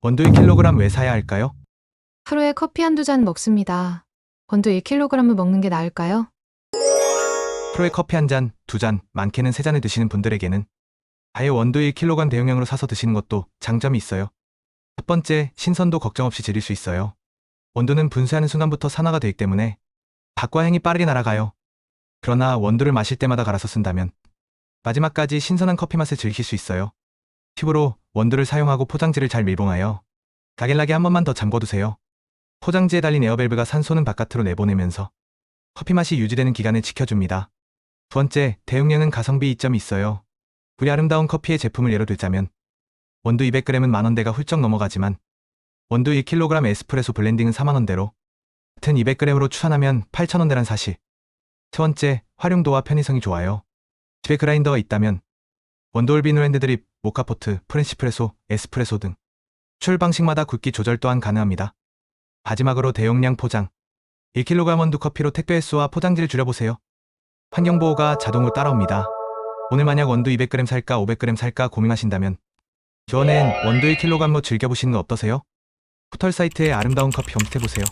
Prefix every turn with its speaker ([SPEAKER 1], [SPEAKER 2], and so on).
[SPEAKER 1] 원두 1kg 왜 사야 할까요?
[SPEAKER 2] 하루에 커피 한두 잔 먹습니다. 원두 1kg을 먹는 게 나을까요?
[SPEAKER 1] 프로에 커피 한 잔, 두 잔, 많게는 세 잔을 드시는 분들에게는 아예 원두 1kg 대용량으로 사서 드시는 것도 장점이 있어요. 첫 번째, 신선도 걱정 없이 즐길 수 있어요. 원두는 분쇄하는 순간부터 산화가 되기 때문에 밥과 향이 빠르게 날아가요. 그러나 원두를 마실 때마다 갈아서 쓴다면 마지막까지 신선한 커피 맛을 즐길 수 있어요. 팁으로 원두를 사용하고 포장지를 잘 밀봉하여 가gel락에 한 번만 더 잠궈두세요. 포장지에 달린 에어밸브가 산소는 바깥으로 내보내면서 커피 맛이 유지되는 기간을 지켜줍니다. 두 번째, 대용량은 가성비 이점이 있어요. 우리 아름다운 커피의 제품을 예로 들자면 원두 200g은 만원대가 훌쩍 넘어가지만 원두 1kg 에스프레소 블렌딩은 4만원대로 같은 200g으로 추산하면 8천원대란 사실. 세 번째, 활용도와 편의성이 좋아요. 집에 그라인더가 있다면 원두올빈 핸드드립, 모카포트, 프렌시프레소, 에스프레소 등 추출 방식마다 굵기 조절 또한 가능합니다. 마지막으로 대용량 포장. 1kg 원두 커피로 택배 횟수와 포장지를 줄여보세요. 환경보호가 자동으로 따라옵니다. 오늘 만약 원두 200g 살까 500g 살까 고민하신다면 이번엔 원두 1kg로 즐겨보시는 거 어떠세요? 포털 사이트에 아름다운 커피 검색해보세요.